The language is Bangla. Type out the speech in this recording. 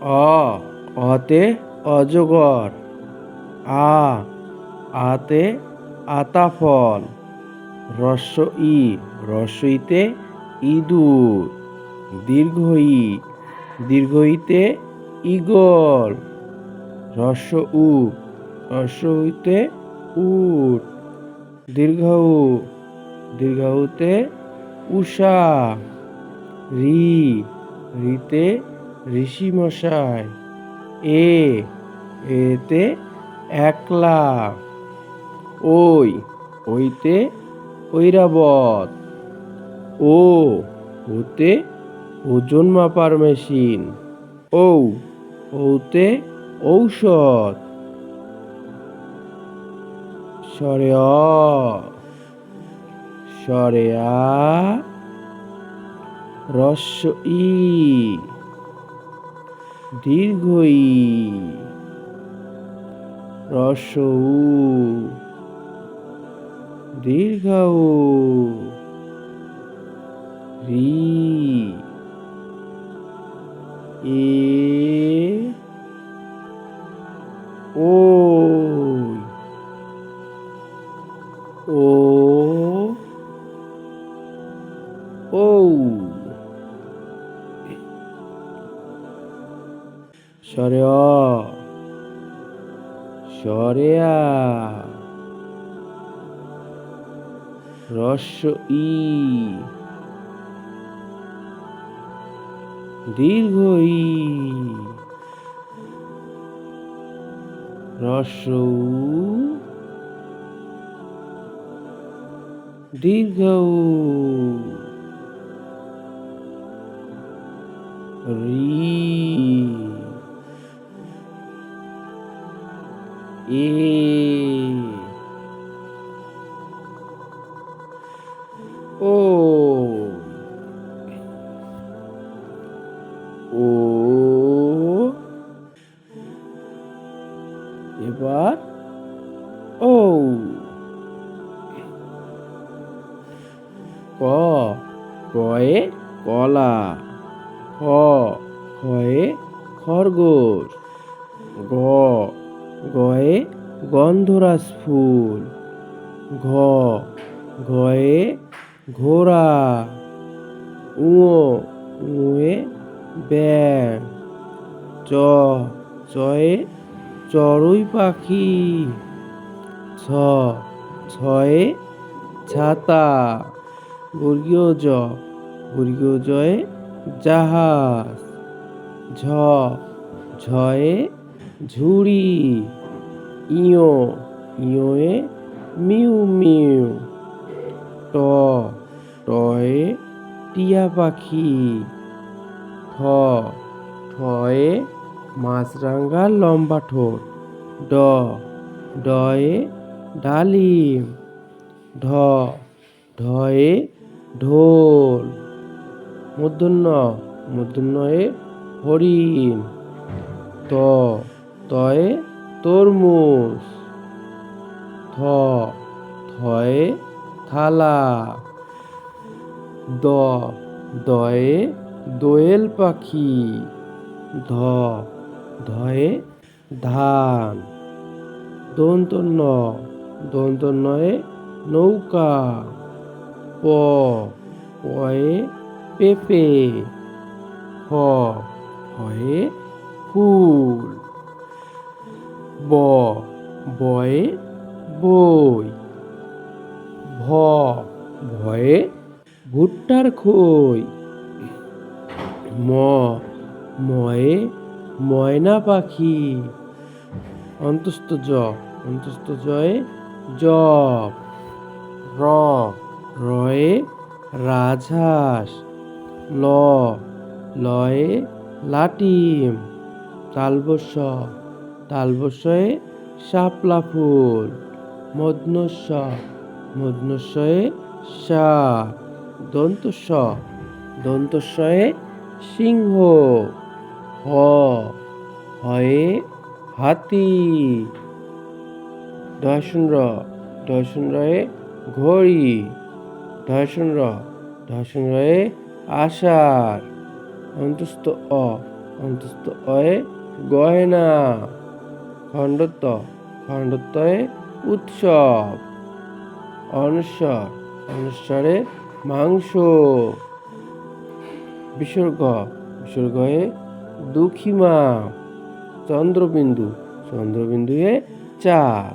অ, অতে অজগর। আ, আতে আতা ফল রস্য ই, রস্যইতে ইঁদুর। দীর্ঘ ই দীর্ঘ ইতে ঈগল। রস্য উ রস্য হইতে উট। দীর্ঘ উ, দীর্ঘ উতে উষা। রি, রিতে ঋষি মশাই এ, এতে একলা, ওই ওইতে ঐরাবত, ও ওতে ওজন মাপার মেশিন ঔ ওতে ঔষধ। সরে সরে আ ই। দীর্ঘ ই রস্য উ দীর্ঘ উ রি। এ। সরে অ সরে আ রস্য ই। দীর্ঘ ই। রস্য দীর্ঘ উ। এ ও। এবার ও। ক। কয়ে কলা। খ। খরগোশ। গয়ে গন্ধরাজ ফুল। ঘ ঘয়ে ঘোড়া। উঁ উয়ে ব্যাং চ চয়ে চড়ুই পাখি। ছ, ছয়ে ছাতা। বর্গীয় জ, বর্গীয় জয়ে জাহাজ। ঝ ঝয়ে ঝুড়ি। ইয়, ইয়োয়ে মিউ মিউ। ট, টয়ে টিয়া পাখি। ঠ ঠয়ে মাছরাঙ্গার লম্বা ঠোঁট। ড, ডয়ে ডালিম। ঢ ঢয়ে ঢোল। মূর্ধন্য মূর্ধন্যয়ে হরিণ। ত তয়ে তরমুজ, থ থয়ে থালা, দ দয়ে দোয়েল পাখি, ধ ধয়ে ধান। দন্ত ন দন্ত নয়ে নৌকা, প পয়ে পেঁপে ফ ফয়ে ফুল। ব, বয়ে বই। ভ, ভয়ে ভুট্টার খই। ম, ময়ে ময়না পাখি। অন্তস্থ জ, অন্তস্থ জয়ে জব র, রয়ে রাজহাঁস। ল, লয়ে লাটিম। তালবস্য তালবস্যয়ে শাপলা ফুল মধ্নস্য মধ্নস্যয়ে সাপ দন্তস্য দন্তস্বয়ে সিংহ, হ, হয়ে হাতি। দর্শন র দর্শন রয়ে ঘড়ি। দর্শন র দর্শন রয়ে আষাঢ়। অন্তস্থ অ অন্তস্থ অয়ে গয়না। খণ্ডত খণ্ডত্বয়ে উৎসব। অনস্বর অনুসরে মাংস। বিসর্গ বিসর্গয়ে দুঃখী মা চন্দ্রবিন্দু চন্দ্রবিন্দুয়ে চাঁদ